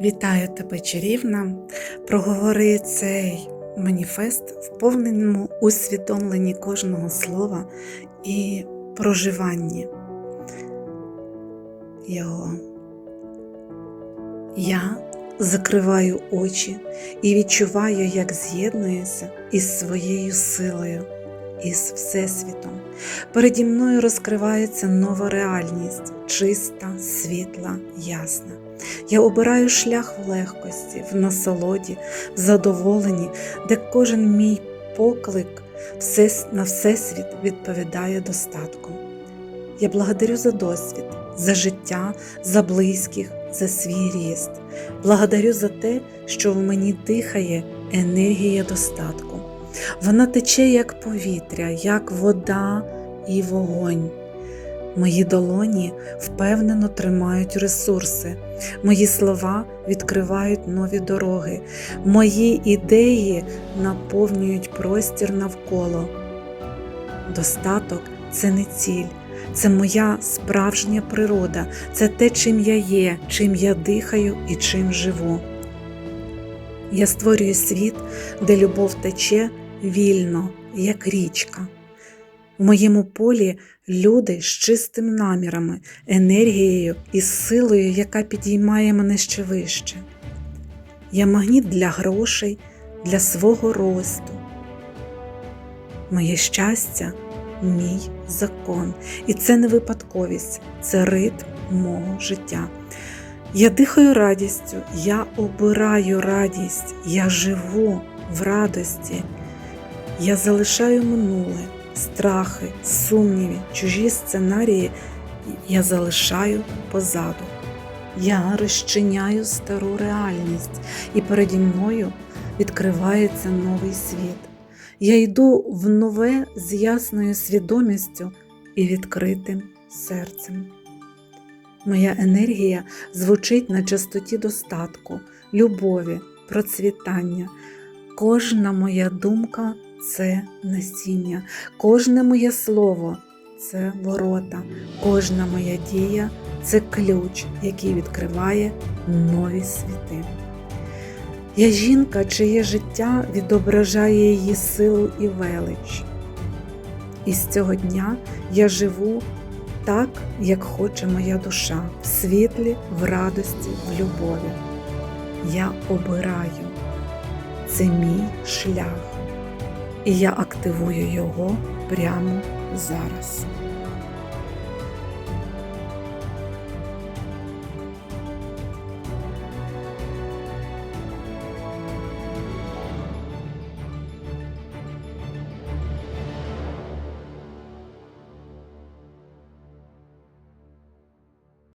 Вітаю тебе, чарівна! Проговори цей маніфест в повному усвідомленні кожного слова і проживанні його. Я закриваю очі і відчуваю, як з'єднуюся із своєю силою, із Всесвітом. Переді мною розкривається нова реальність, чиста, світла, ясна. Я обираю шлях в легкості, в насолоді, в задоволенні, де кожен мій поклик на Всесвіт відповідає достатком. Я благодарю за досвід, за життя, за близьких, за свій ріст. Благодарю за те, що в мені дихає енергія достатку. Вона тече як повітря, як вода і вогонь. Мої долоні впевнено тримають ресурси, мої слова відкривають нові дороги, мої ідеї наповнюють простір навколо. Достаток це не ціль, це моя справжня природа, це те, чим я є, чим я дихаю і чим живу. Я створюю світ, де любов тече вільно, як річка. В моєму полі люди з чистими намірами, енергією і силою, яка підіймає мене ще вище. Я магніт для грошей, для свого росту. Моє щастя мій закон. І це не випадковість, це ритм мого життя. Я дихаю радістю, я обираю радість, я живу в радості. Я залишаю минуле, страхи, сумніви, чужі сценарії я залишаю позаду. Я розчиняю стару реальність, і переді мною відкривається новий світ. Я йду в нове з ясною свідомістю і відкритим серцем. Моя енергія звучить на частоті достатку, любові, процвітання. Кожна моя думка це насіння, кожне моє слово це ворота, кожна моя дія це ключ, який відкриває нові світи. Я жінка, чиє життя відображає її силу і велич. І з цього дня я живу так, як хоче моя душа, в світлі, в радості, в любові. Я обираю. Це мій шлях, і я активую його прямо зараз.